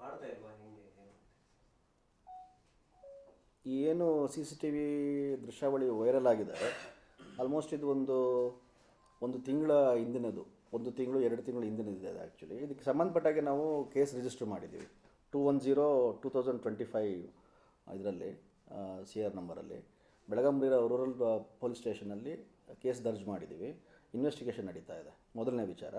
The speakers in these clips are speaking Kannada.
ಮಾಡ್ತಾ ಇಲ್ವಾ ಹಿಂಗೆ ಏನು? ಏನು ಸಿ ಸಿ ಟಿ ವಿ ದೃಶ್ಯಾವಳಿ ವೈರಲ್ ಆಗಿದೆ. ಆಲ್ಮೋಸ್ಟ್ ಇದು ಒಂದು ಒಂದು ತಿಂಗಳ ಹಿಂದಿನದು. ಒಂದು ತಿಂಗಳು, ಎರಡು ತಿಂಗಳು ಹಿಂದಿನದಿದೆ ಅದು ಆ್ಯಕ್ಚುಲಿ ಇದಕ್ಕೆ ಸಂಬಂಧಪಟ್ಟಾಗೆ ನಾವು ಕೇಸ್ ರಿಜಿಸ್ಟರ್ ಮಾಡಿದ್ದೀವಿ. Two one zero two thousand twenty five ಇದರಲ್ಲಿ ಸಿ ಆರ್ ನಂಬರಲ್ಲಿ ಬೆಳಗಾಂ ರೂರಲ್ ಪೊಲೀಸ್ ಸ್ಟೇಷನಲ್ಲಿ ಕೇಸ್ ದರ್ಜ್ ಮಾಡಿದ್ದೀವಿ. ಇನ್ವೆಸ್ಟಿಗೇಷನ್ ನಡೀತಾ ಇದೆ. ಮೊದಲನೇ ವಿಚಾರ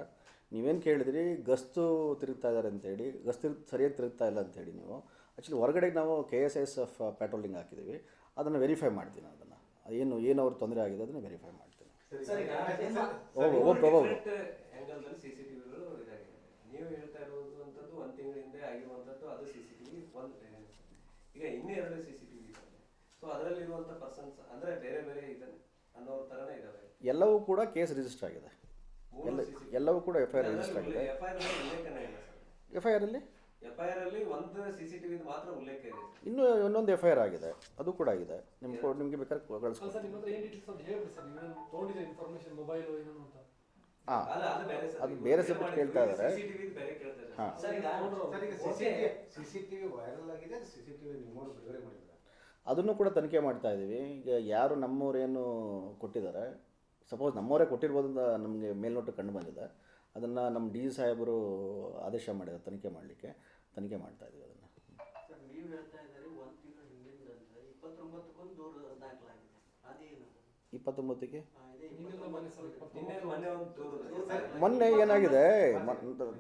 ನೀವೇನು ಕೇಳಿದ್ರಿ ಗಸ್ತು ತಿರುಗ್ತಾ ಇದ್ದಾರೆ ಅಂತೇಳಿ ಗಸ್ತು ತಿರುಗ್ ಸರಿಯಾಗಿ ತಿರುಗ್ತಾ ಇಲ್ಲ ಅಂತೇಳಿ ನೀವು ಆ್ಯಕ್ಚುಲಿ ಹೊರಗಡೆ ನಾವು K S S F patrolling ಹಾಕಿದ್ದೀವಿ ಅದನ್ನು ವೆರಿಫೈ ಮಾಡ್ತೀನಿ ಅದನ್ನು. ಏನು ಏನು ಅವ್ರ ತೊಂದರೆ ಆಗಿದೆ ಅದನ್ನು ವೆರಿಫೈ ಮಾಡ್ತೀನಿ. ನೀವು ಹೇಳ್ತಾ ಇರುವಂತದ್ದು ಒಂದ್ ಆಗಿರುವಂತದ್ದು ಅದು ಸಿಸಿಟಿವಿ ಒಂದ್ ಈಗ ಇನ್ನೂ ಎರಡು ಸಿಸಿಟಿವಿ ಇದ್ದಾವೆ ಸೊ ಅದರಲ್ಲಿರುವಂಥ ಪರ್ಸನ್ಸ್ ಅಂದ್ರೆ ಬೇರೆ ಬೇರೆ ಇದ್ದಾನೆ ಎಲ್ಲವೂ ಕೂಡ ಕೇಸ್ ರಿಜಿಸ್ಟರ್ ಆಗಿದೆ. ಎಲ್ಲ ಎಲ್ಲವೂ ಕೂಡ ಎಫ್ ಐ ಆರ್ ರಿಜಿಸ್ಟರ್ ಆಗಿದೆ. FIR ಅಲ್ಲಿ ಉಲ್ಲೇಖನೇ ಇಲ್ಲ ಸರ್. ಎಫ್ ಐ ಆರಲ್ಲಿ ಎಫ್ ಐ ಆರ್ ಅಲ್ಲಿ ಒಂದು ಸಿಸಿಟಿವಿ ಮಾತ್ರ ಉಲ್ಲೇಖ ಇದೆ ಇನ್ನೂ ಇನ್ನೊಂದು ಎಫ್ ಐ ಆರ್ ಆಗಿದೆ. ಅದು ಕೂಡ ಆಗಿದೆ. ನಿಮ್ಗೆ ನಿಮಗೆ ಬೇಕಾದ್ರೆ ಕಳಿಸ್ಕೊಡ್ತೀನಿ ಸರ್ ನಿಮ್ಮ ಹತ್ರ ಏನು ಡೀಟೇಲ್ಸ್ ಅಂತ ಹೇಳ್ಬಿಡಿ ಸರ್. ನೀವೇನು ತೊಗೊಂಡಿದ್ದೀರಿ ಇನ್ಫಾರ್ಮೇಷನ್ ಮೊಬೈಲ್ ಏನೇನು ಅಂತ. ಹಾಂ. ಅದು ಬೇರೆ ಸರ್. ಅದು ಬೇರೆ subject ಕೇಳ್ತಾ ಇದ್ದಾರೆ. ಸಿಸಿಟಿವಿ ಬೇರೆ ಕೇಳ್ತಾ ಇದ್ದಾರೆ. ಹಾಂ. ಸರ್ ಈಗ sir, C C T V viral ಆಗಿದೆ. ಸಿ ಸಿ ಟಿ ವಿ ನಿಮ್ಮವರು ಬಿಡುಗಡೆ ಮಾಡಿದ್ದಾರೆ ಅದನ್ನು ಕೂಡ ತನಿಖೆ ಮಾಡ್ತಾ ಇದ್ದೀವಿ. ಈಗ ಯಾರು ನಮ್ಮವರೇನು ಕೊಟ್ಟಿದ್ದಾರೆ ಸಪೋಸ್ ನಮ್ಮವರೇ ಕೊಟ್ಟಿರ್ಬೋದು ಅಂತ ನಮಗೆ ಮೇಲ್ನೋಟ ಕಂಡು ಬಂದಿದೆ. ಅದನ್ನು ನಮ್ಮ ಡಿ ಜಿ ಸಾಹೇಬರು ಆದೇಶ ಮಾಡಿದ್ದಾರೆ ತನಿಖೆ ಮಾಡಲಿಕ್ಕೆ ತನಿಖೆ ಮಾಡ್ತಾ ಇದ್ದೀವಿ ಅದನ್ನು. ಇಪ್ಪತ್ತೊಂಬತ್ತಕ್ಕೆ ನೀವು ಹೇಳ್ತಾ ಇದ್ದಾರೆ ಒಂದು ತಿಂಗಳ ಹಿಂದಿಂದ ಅಂದ್ರೆ ಇಪ್ಪತ್ತೊಂಬತ್ತಕ್ಕೊಂದು ದೂರ ದಾಖಲಾಗಿದೆ. ಅದೇನು? ಇಪ್ಪತ್ತೊಂಬತ್ತಿಗೆ? ಆ, ಇದೇ ನಿನ್ನೆಲ್ಲ ಮೊನ್ನೆ ಸರ್ ನಿನ್ನೆ ಮೊನ್ನೆ ಒಂದು ದೂರ ಮೊನ್ನೆ ಏನಾಗಿದೆ?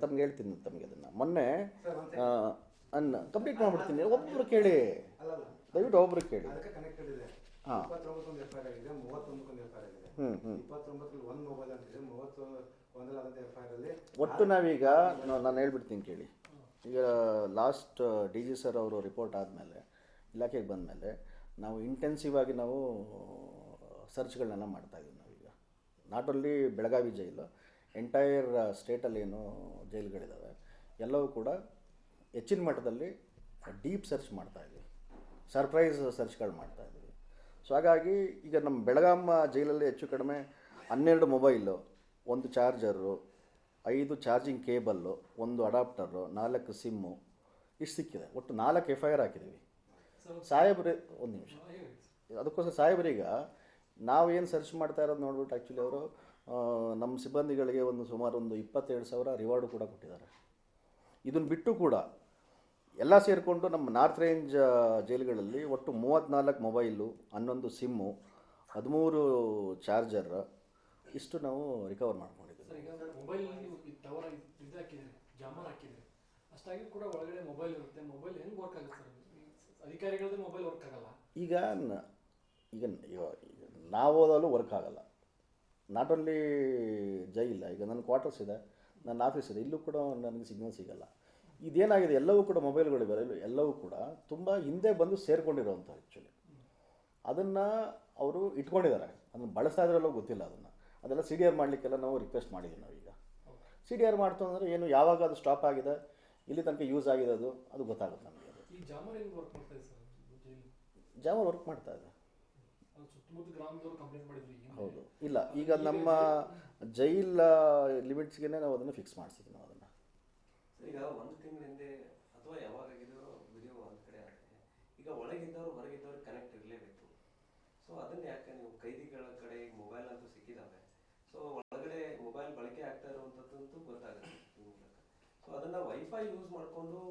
ತಮ್ಗೆ ಹೇಳ್ತೀನಿ ತಮಗೆ ಅದನ್ನು. ಮೊನ್ನೆ ಅನ್ನ ಕಂಪ್ಲೀಟ್ ಮಾಡಿಬಿಡ್ತೀನಿ ಒಬ್ಬರು ಕೇಳಿ. ದಯವಿಟ್ಟು ಒಬ್ಬರು ಕೇಳಿ. ಅದಕ್ಕೆ ಕನೆಕ್ಟೆಡ್ ಇದೆ. ಹಾ. ಇಪ್ಪತ್ತೊಂಬತ್ತೊಂದು ಎಫ್ ಐ ಆರ್ ಆಗಿದೆ ಮೂವತ್ತೊಂದಕ್ಕೊಂದು ಎಫ್ ಐ ಆರ್ ಆಗಿದೆ. ಹ್ಞೂ ಹ್ಞೂ ಇಪ್ಪತ್ತೊಂಬತ್ತರಲ್ಲಿ ಒಂದು ಮೊಬೈಲ್ ಅಂತಿದೆ ಮೂವತ್ತು ಒಂದಲಾದಂಥ ಎಫ್ ಐ ಆರ್ ಅಲ್ಲಿ. ಒಟ್ಟು ನಾವೀಗ ನಾನು ಹೇಳ್ಬಿಡ್ತೀನಿ ಕೇಳಿ. ಈಗ ಲಾಸ್ಟ್ ಡಿ ಜಿ ಸರ್ ಅವರು ರಿಪೋರ್ಟ್ ಆದಮೇಲೆ ಇಲಾಖೆಗೆ ಬಂದಮೇಲೆ ನಾವು ಇಂಟೆನ್ಸಿವ್ ಆಗಿ ನಾವು ಸರ್ಚ್ಗಳನ್ನೆಲ್ಲ ಮಾಡ್ತಾಯಿದ್ದೀವಿ ನಾವೀಗ. Not only Belagavi jail entire ಸ್ಟೇಟಲ್ಲಿ ಏನು ಜೈಲುಗಳಿದ್ದಾವೆ ಎಲ್ಲವೂ ಕೂಡ ಹೆಚ್ಚಿನ ಮಟ್ಟದಲ್ಲಿ ಡೀಪ್ ಸರ್ಚ್ ಮಾಡ್ತಾಯಿದ್ವಿ ಸರ್ಪ್ರೈಸ್ ಸರ್ಚ್ಗಳು ಮಾಡ್ತಾಯಿದ್ದೀವಿ ಸೊ ಹಾಗಾಗಿ ಈಗ ನಮ್ಮ ಬೆಳಗಾಮ ಜೈಲಲ್ಲಿ ಹೆಚ್ಚು ಕಡಿಮೆ ಹನ್ನೆರಡು ಮೊಬೈಲು, ಒಂದು ಚಾರ್ಜರು, ಐದು ಚಾರ್ಜಿಂಗ್ ಕೇಬಲ್ಲು, ಒಂದು ಅಡಾಪ್ಟರು, ನಾಲ್ಕು ಸಿಮ್ಮು ಇಷ್ಟು ಸಿಕ್ಕಿದೆ. ಒಟ್ಟು ನಾಲ್ಕು ಎಫ್ ಐ ಆರ್ ಹಾಕಿದ್ದೀವಿ. ಸಾಹೇಬ್ರಿ, ಒಂದು ನಿಮಿಷ. ಅದಕ್ಕೋಸ್ಕರ ಸಾಹೇಬ್ರೀಗ ಏನು ಸರ್ಚ್ ಮಾಡ್ತಾ ಇರೋದು ನೋಡ್ಬಿಟ್ಟು ಆ್ಯಕ್ಚುಲಿ ಅವರು ನಮ್ಮ ಸಿಬ್ಬಂದಿಗಳಿಗೆ ಒಂದು ಸುಮಾರು ಒಂದು ಇಪ್ಪತ್ತೆರಡು ಸಾವಿರ ರಿವಾರ್ಡು ಕೂಡ ಕೊಟ್ಟಿದ್ದಾರೆ. ಇದನ್ನು ಬಿಟ್ಟು ಕೂಡ ಎಲ್ಲ ಸೇರಿಕೊಂಡು ನಮ್ಮ ನಾರ್ತ್ ರೇಂಜ್ ಜೈಲುಗಳಲ್ಲಿ ಒಟ್ಟು ಮೂವತ್ತ್ನಾಲ್ಕು ಮೊಬೈಲು ಹನ್ನೊಂದು ಸಿಮ್ಮು ಹದಿಮೂರು ಚಾರ್ಜರ್ ಇಷ್ಟು ನಾವು ರಿಕವರ್ ಮಾಡ್ಕೊಂಡಿದ್ದೀವಿ. ಈಗ ಈಗ ನಾವು ಓದಲು ವರ್ಕ್ ಆಗಲ್ಲ. ನಾಟ್ ಓನ್ಲಿ ಜೈಲ್ ಈಗ ನನ್ನ ಕ್ವಾರ್ಟರ್ಸ್ ಇದೆ ನನ್ನ ಆಫೀಸ್ ಇದೆ ಇಲ್ಲೂ ಕೂಡ ನನಗೆ ಸಿಗ್ನಲ್ ಸಿಗಲ್ಲ. ಇದೇನಾಗಿದೆ? ಎಲ್ಲವೂ ಕೂಡ ಮೊಬೈಲ್ಗಳು ಬರಲು ಎಲ್ಲವೂ ಕೂಡ ತುಂಬ ಹಿಂದೆ ಬಂದು ಸೇರಿಕೊಂಡಿರೋವಂಥ ಆ್ಯಕ್ಚುಲಿ ಅದನ್ನು ಅವರು ಇಟ್ಕೊಂಡಿದ್ದಾರೆ. ಅದನ್ನು ಬಳಸ್ತಾ ಇದ್ರಲ್ಲೋ ಗೊತ್ತಿಲ್ಲ ಅದನ್ನು. ಅದೆಲ್ಲ ಸಿ ಡಿ ಆರ್ ಮಾಡಲಿಕ್ಕೆಲ್ಲ ನಾವು ರಿಕ್ವೆಸ್ಟ್ ಮಾಡಿದ್ದೀವಿ ನಾವೀಗ. ಸಿ ಡಿ ಆರ್ ಮಾಡ್ತು ಅಂದರೆ ಏನು ಯಾವಾಗ ಅದು ಸ್ಟಾಪ್ ಆಗಿದೆ ಇಲ್ಲಿ ತನಕ ಯೂಸ್ ಆಗಿದೆ ಅದು ಅದು ಗೊತ್ತಾಗುತ್ತೆ ನಮಗೆ. ಜಾಮರ್ ವರ್ಕ್ ಮಾಡ್ತಾ ಇದೆ ಸರ್? ಜೈಲು ಜಾವ ವರ್ಕ್ ಮಾಡ್ತಾ ಇದೆ. ಸುತ್ತಮುತ್ತ ಗ್ರಾಮದವ್ರು ಕಂಪ್ಲೇಂಟ್ ಮಾಡಿದ್ರು ಹೌದು. ಇಲ್ಲ ಈಗ ನಮ್ಮ ಜೈಲ್ ಲಿಮಿಟ್ಸ್ಗೆ ನಾವು ಅದನ್ನು ಫಿಕ್ಸ್ ಮಾಡಿಸಿದ್ವಿ ನಾವು ಅದನ್ನು. ಈಗ ತಿಂಗಳ ಹಿಂದೆ ಅಥವಾ ಯಾವಾಗ ವಿಡಿಯೋ ಒಂದು ಕಡೆ ಆದರೆ ಈಗ ಒಳಗಿದ್ದವರು ಹೊರಗಿದ್ದವ್ರು ಕನೆಕ್ಟ್ ಇರಲೇಬೇಕು. ಸೊ ಅದನ್ನ ಯಾಕೆ ನೀವು ಕೈದಿಗಳ ಕಡೆ ಮೊಬೈಲ್ ಅಂತೂ ಸಿಕ್ಕಿದಾವೆ. ಸೊ ಒಳಗಡೆ ಮೊಬೈಲ್ ಬಳಕೆ ಆಗ್ತಾ ಇರುವಂಥದ್ದಂತೂ ಗೊತ್ತಾಗುತ್ತೆ ಮೂಲಕ. ಸೊ ಅದನ್ನ ವೈಫೈ ಯೂಸ್ ಮಾಡಿಕೊಂಡು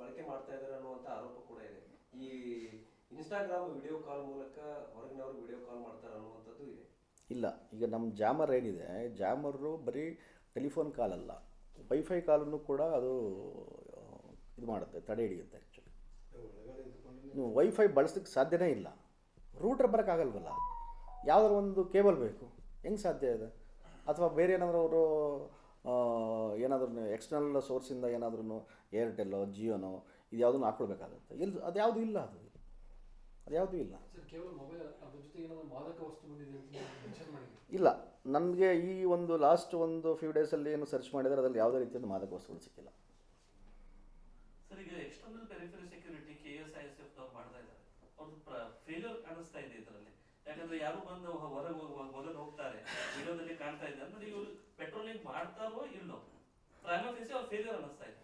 ಬಳಕೆ ಮಾಡ್ತಾ ಇದ್ದಾರೆ ಅನ್ನುವಂಥ ಆರೋಪ ಕೂಡ ಇದೆ. ಈ ಇನ್ಸ್ಟಾಗ್ರಾಮ್ ವಿಡಿಯೋ ಕಾಲ್ ಮೂಲಕ ಹೊರಗಿನವರು ವಿಡಿಯೋ ಕಾಲ್ ಮಾಡ್ತಾರೆ ಅನ್ನುವಂಥದ್ದು ಇದೆ. ಇಲ್ಲ, ಈಗ ನಮ್ಮ ಜಾಮರ್ ಏನಿದೆ ಜಾಮರು ಬರೀ ಟೆಲಿಫೋನ್ ಕಾಲ್ ಅಲ್ಲ. ವೈಫೈ ಕಾಲನ್ನು ಕೂಡ ಅದು, ಇದು ಮಾಡುತ್ತೆ ತಡೆ ಹಿಡಿಯುತ್ತೆ ಆ್ಯಕ್ಚುಲಿ ನೀವು ವೈಫೈ ಬಳಸಲಿಕ್ಕೆ ಸಾಧ್ಯನೇ ಇಲ್ಲ. ರೂಟರ್ ಬರೋಕ್ಕಾಗಲ್ವಲ್ಲ ಯಾವುದಾದ್ರು ಒಂದು ಕೇಬಲ್ ಬೇಕು. ಹೆಂಗೆ ಸಾಧ್ಯ ಇದೆ? ಅಥವಾ ಬೇರೆ ಏನಾದರೂ ಅವರು ಏನಾದ್ರೂ ಎಕ್ಸ್ಟರ್ನಲ್ ಸೋರ್ಸಿಂದ ಏನಾದ್ರೂ ಏರ್ಟೆಲ್ಲೋ ಜಿಯೋನೋ ಇದು ಯಾವುದನ್ನು ಹಾಕ್ಕೊಳ್ಬೇಕಾಗುತ್ತೆ ಇಲ್ಲಿ ಅದು ಯಾವುದು ಇಲ್ಲ ಅದು. ಅದು ಯಾವುದೂ ಇಲ್ಲ. ಸರ್ ಕೇವಲ ಮೊಬೈಲ್ ಅದ್ರ ಜೊತೆ ಏನಾದ್ರು ಮಾದಕ ವಸ್ತು ಬಂದಿದೆ ಅಂತ ಮೆನ್ಷನ್ ಮಾಡಿದ್ರು? ಇಲ್ಲ ನನಗೆ ಈ ಒಂದು ಲಾಸ್ಟ್ ಒಂದು ಫ್ಯೂ ಡೇಸಲ್ಲಿ ಏನು ಸರ್ಚ್ ಮಾಡಿದರೆ ಅದರಲ್ಲಿ ಯಾವುದೇ ರೀತಿಯಾದ ಮಾದಕ ವಸ್ತುಗಳು ಸಿಕ್ಕಿಲ್ಲ. ಸರ್ ಈಗ external periphery security K S I S ಮಾಡ್ತಾ ಇದ್ದಾರೆ. ಅವ್ರದ್ದು ಫೇಲ್ಯೂರ್ ಕಾಣಿಸ್ತಾ ಇದೆ ಇದರಲ್ಲಿ. ಯಾಕಂದ್ರೆ ಯಾರು ಬಂದು ಹೊರಗೆ ಮೊದಲು ಹೋಗ್ತಾರೆ ವಿಡಿಯೋದಲ್ಲಿ ಕಾಣ್ತಾ ಇದೆ. ಅಂದ್ರೆ ಇವರು ಪೆಟ್ರೋಲಿಂಗ್ ಮಾಡ್ತಾರೋ ಇಲ್ಲೋ? ಪ್ರೈಮ್ ಆಫೀಸ್ ಅವ್ರು ಫೇಲ್ಯೂರ್ ಅನ್ನಿಸ್ತಾ ಇದೆ.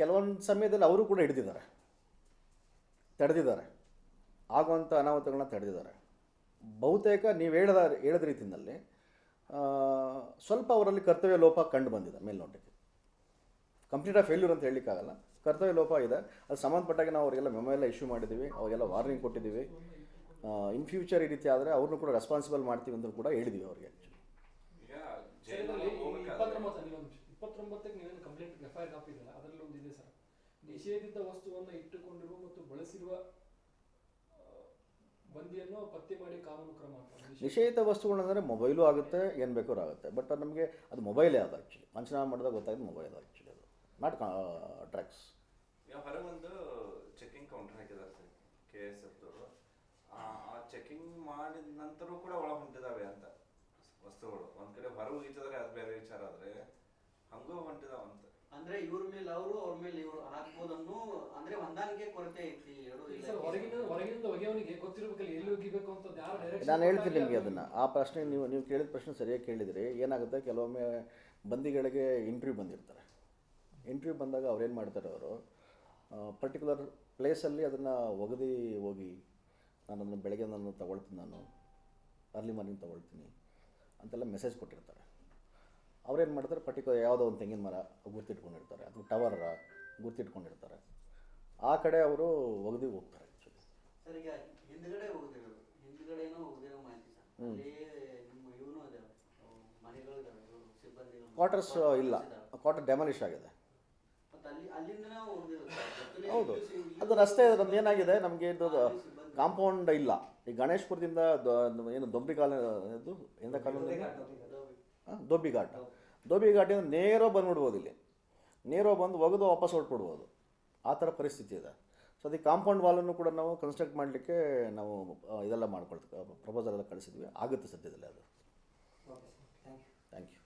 ಕೆಲವೊಂದು ಸಮಯದಲ್ಲಿ ಅವರು ಕೂಡ ಹಿಡಿದಿದ್ದಾರೆ. ತಡೆದಿದ್ದಾರೆ. ಆಗುವಂಥ ಅನಾಹುತಗಳನ್ನ ತಡೆದಿದ್ದಾರೆ. ಬಹುತೇಕ ನೀವು ಹೇಳಿದ ಹೇಳಿದ ರೀತಿಯಲ್ಲಿ ಸ್ವಲ್ಪ ಅವರಲ್ಲಿ ಕರ್ತವ್ಯ ಲೋಪ ಕಂಡು ಬಂದಿದೆ ಮೇಲ್ನೋಟಕ್ಕೆ. ಕಂಪ್ಲೀಟಾಗಿ ಫೇಲ್ಯೂರ್ ಅಂತ ಹೇಳಲಿಕ್ಕಾಗಲ್ಲ. ಕರ್ತವ್ಯ ಲೋಪ ಇದೆ. ಅದು ಸಂಬಂಧಪಟ್ಟಾಗ ನಾವು ಅವರಿಗೆಲ್ಲ ಮೆಮೊ ಎಲ್ಲ ಇಶ್ಯೂ ಮಾಡಿದ್ದೀವಿ ಅವರಿಗೆಲ್ಲ ವಾರ್ನಿಂಗ್ ಕೊಟ್ಟಿದ್ದೀವಿ ಇನ್ ಫ್ಯೂಚರ್ ಈ ರೀತಿ ಆದರೆ ಅವ್ರನ್ನೂ ಕೂಡ ರೆಸ್ಪಾನ್ಸಿಬಲ್ ಮಾಡ್ತೀವಿ ಅಂತ ಕೂಡ ಹೇಳಿದ್ದೀವಿ ಅವ್ರಿಗೆ ಆ್ಯಕ್ಚುಲಿ ಈಗ ಸರ್, ಜೈಲಲ್ಲಿ ಇದರಲ್ಲಿ ಈ ಹೋಗ್ಬೇಕಾದ್ರೆ ಇಪ್ಪತ್ತೊಂಬತ್ತು ನೀವು ಒಂದು ನಿಮಿಷ. ಇಪ್ಪತ್ತೊಂಬತ್ತಕ್ಕೆ ನೀವೇನು complaint F I R copy ಇದೆಯಲ್ಲ ಅದರಲ್ಲಿ ಒಂದು ಇದೆ ಸರ್ ನಿಷೇಧಿತ ವಸ್ತುವನ್ನು ಇಟ್ಟುಕೊಂಡಿರುವ ಮತ್ತು ಬಳಸಿರುವ ಬಂದಿಯನ್ನು ಪತ್ತೆ ಮಾಡಿ ಕಾನೂನು ಕ್ರಮ ನಿಷೇಧಿತ ವಸ್ತುಗಳಂದರೆ ಮೊಬೈಲು ಆಗುತ್ತೆ ಏನು ಬೇಕಾದ್ರೂ ಆಗುತ್ತೆ. ಬಟ್ ನಮಗೆ ಅದು ಮೊಬೈಲೇ ಅದು ಆ್ಯಕ್ಚುಲಿ ಪಂಚನಾಮ ಮಾಡಿದಾಗ ಗೊತ್ತಾಗಿದೆ ಮೊಬೈಲ್ ಆ್ಯಕ್ಚುಲಿ ಅದು. ನಾಟ್ ಡ್ರಗ್ಸ್ ಈಗ ಹೊರಗೆ ಒಂದು ಚೆಕಿಂಗ್ ಕೌಂಟರ್ ಹಾಕಿದ್ದಾರೆ ಸರ್ ಕೆ ಎಸ್ ಎಫ್ ಆ ಚೆಕಿಂಗ್ ಮಾಡಿದ ನಂತರ ಕೂಡ ಒಳ ಹೊಂಟಿದಾವೆ ಅಂತ ವಸ್ತುಗಳು. ಒಂದ್ ಕಡೆ ಹೊರಗೆ ಹೋಗಿದ್ದಾರೆ ಅದು ಬೇರೆ ವಿಚಾರ ಆದ್ರೆ ಹಂಗೂ ಹೊಂಟಿದಾವ ಅಂತ ಅಂದ್ರೆ ಇವ್ರ ಮೇಲೆ ಅವರು ಅವ್ರ ಮೇಲೆ ಇವರು ಹಾಕ್ಬೋದನ್ನು ಅಂದ್ರೆ ಹೊಂದಾಣಿಕೆ ಕೊರತೆ ಐತಿ ನಾನು ಹೇಳ್ತೀನಿ ನಿಮಗೆ ಅದನ್ನು. ಆ ಪ್ರಶ್ನೆ ನೀವು ನೀವು ಕೇಳಿದ ಪ್ರಶ್ನೆ ಸರಿಯಾಗಿ ಕೇಳಿದಿರಿ. ಏನಾಗುತ್ತೆ ಕೆಲವೊಮ್ಮೆ ಬಂದಿಗಳಿಗೆ ಇಂಟರ್ವ್ಯೂ ಬಂದಿರ್ತಾರೆ. ಇಂಟರ್ವ್ಯೂ ಬಂದಾಗ ಅವ್ರೇನು ಮಾಡ್ತಾರೆ ಅವರು? ಪರ್ಟಿಕ್ಯುಲರ್ ಪ್ಲೇಸಲ್ಲಿ ಅದನ್ನು ಒಗದಿ ಹೋಗಿ ನಾನು ಅದನ್ನು ಬೆಳಗ್ಗೆ ನಾನು ತಗೊಳ್ತೀನಿ ನಾನು. ಅರ್ಲಿ ಮಾರ್ನಿಂಗ್ ತಗೊಳ್ತೀನಿ ಅಂತೆಲ್ಲ ಮೆಸೇಜ್ ಕೊಟ್ಟಿರ್ತಾರೆ. ಅವ್ರೇನು ಮಾಡ್ತಾರೆ? ಪರ್ಟಿಕ್ಯುಲರ್ ಯಾವುದೋ ಒಂದು ತೆಂಗಿನ ಮರ ಗುರ್ತಿಟ್ಕೊಂಡಿರ್ತಾರೆ. ಅಥವಾ ಟವರ್ ಗುರ್ತಿಟ್ಕೊಂಡಿರ್ತಾರೆ. ಆ ಕಡೆ ಅವರು ಒಗೆದು ಹೋಗ್ತಾರೆ ಕ್ವಾರ್ಟರ್ಸ್ ಇಲ್ಲ. ಕ್ವಾರ್ಟರ್ ಡೆಮಾಲಿಷ್ ಆಗಿದೆ. ಹೌದು. ಅದು ರಸ್ತೆ ನಮ್ದು ಏನಾಗಿದೆ? ನಮಗೆ ಇದು ಕಾಂಪೌಂಡ್ ಇಲ್ಲ. ಈ ಗಣೇಶ್ಪುರದಿಂದ ಏನು ದೊಂಬಿ ಕಾಲ ಇದು ಎಂದ ಕಾಲ ದೊಬ್ಬಿ ಘಾಟ್ ಘಾಟಿಯಿಂದ ನೇರೋ ನೇರ ಬಂದ್ಬಿಡ್ಬೋದು ಇಲ್ಲಿ. ನೇರ ಬಂದು ಒಗೆದು ವಾಪಸ್ ಹೊರಟ್ಬಿಡ್ಬೋದು. ಆ ಥರ ಪರಿಸ್ಥಿತಿ ಇದೆ. ಸೊ ಅದಕ್ಕೆ ಕಾಂಪೌಂಡ್ ವಾಲನ್ನು ಕೂಡ ನಾವು ಕನ್ಸ್ಟ್ರಕ್ಟ್ ಮಾಡಲಿಕ್ಕೆ ನಾವು ಇದೆಲ್ಲ ಮಾಡ್ಕೊಳ್ತೀವಿ ಪ್ರಪೋಸಲ್ ಎಲ್ಲ ಕಳಿಸಿದ್ವಿ. ಆಗುತ್ತೆ ಸದ್ಯದಲ್ಲಿ ಅದು. Thank you